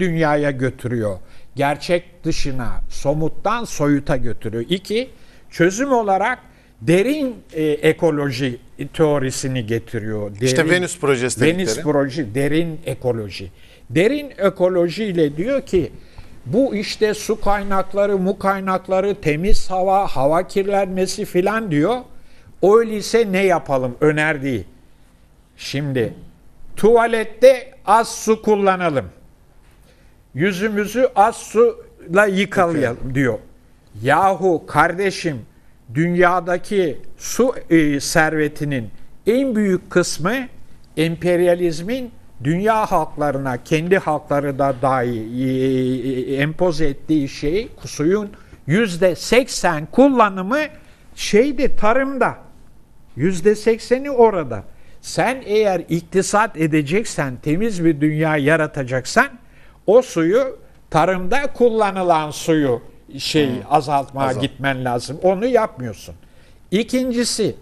dünyaya götürüyor. Gerçek dışına, somuttan soyuta götürüyor. İki, çözüm olarak derin e, ekoloji teorisini getiriyor. Derin, İşte Venüs projesi dedikleri. Venüs proje, derin ekoloji. Derin ekoloji ile diyor ki bu işte su kaynakları, mu kaynakları, temiz hava, hava kirlenmesi filan diyor. Öyleyse ne yapalım önerdiği. Şimdi tuvalette az su kullanalım. Yüzümüzü az suyla yıkayalım diyor. Yahu kardeşim dünyadaki su e, servetinin en büyük kısmı emperyalizmin dünya halklarına, kendi halkları da dahi e, empoze ettiği şey suyun yüzde seksen kullanımı şeyde tarımda. Yüzde sekseni orada. Sen eğer iktisat edeceksen, temiz bir dünya yaratacaksan o suyu tarımda kullanılan suyu şey azaltmaya Azalt. gitmen lazım. Onu yapmıyorsun. İkincisi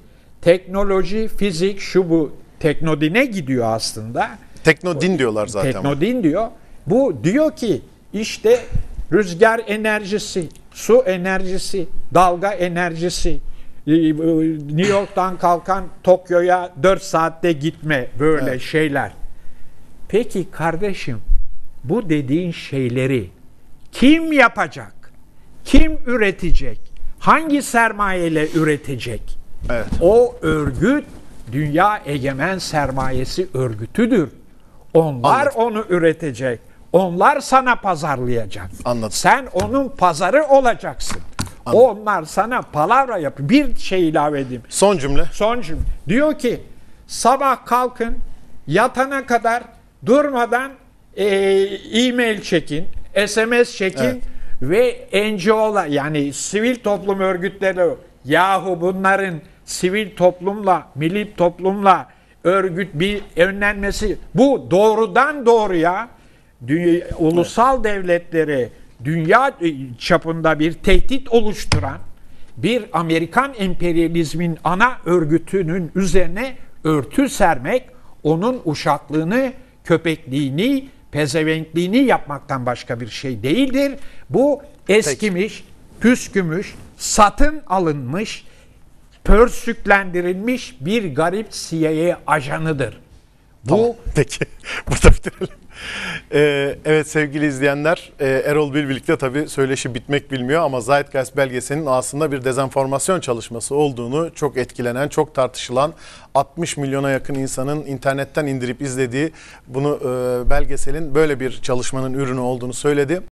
teknoloji, fizik şu bu teknodine gidiyor aslında. Teknodin diyorlar zaten. Teknodin diyor. Bu diyor ki işte rüzgar enerjisi, su enerjisi, dalga enerjisi, e, e, New York'tan kalkan Tokyo'ya 4 saatte gitme böyle Evet. şeyler. Peki kardeşim bu dediğin şeyleri kim yapacak? Kim üretecek? Hangi sermayeyle üretecek? Evet. O örgüt dünya egemen sermayesi örgütüdür. Onlar Anladım. onu üretecek. Onlar sana pazarlayacak. Anladım. Sen onun pazarı olacaksın. Onlar sana palavra yap. Bir şey ilave edeyim. Son cümle. Son cümle. Diyor ki sabah kalkın yatana kadar durmadan e-mail çekin, SMS çekin Evet. ve NGO'lar yani sivil toplum örgütleri yahu bunların sivil toplumla, milli toplumla örgüt bir önlenmesi bu doğrudan doğruya dünya, ulusal devletleri dünya çapında bir tehdit oluşturan bir Amerikan emperyalizmin ana örgütünün üzerine örtü sermek, onun uşaklığını, köpekliğini, pezevenkliğini yapmaktan başka bir şey değildir. Bu eskimiş, püskümüş, satın alınmış, pörsüklendirilmiş bir garip CIA ajanıdır. Bu Tamam, Peki. Burada bitirelim. Ee, evet sevgili izleyenler e, Erol Bilbilik'te tabii söyleşi bitmek bilmiyor ama Zeitgeist belgeselinin aslında bir dezenformasyon çalışması olduğunu çok etkilenen, çok tartışılan 60 milyona yakın insanın internetten indirip izlediği bunu e, belgeselin böyle bir çalışmanın ürünü olduğunu söyledi.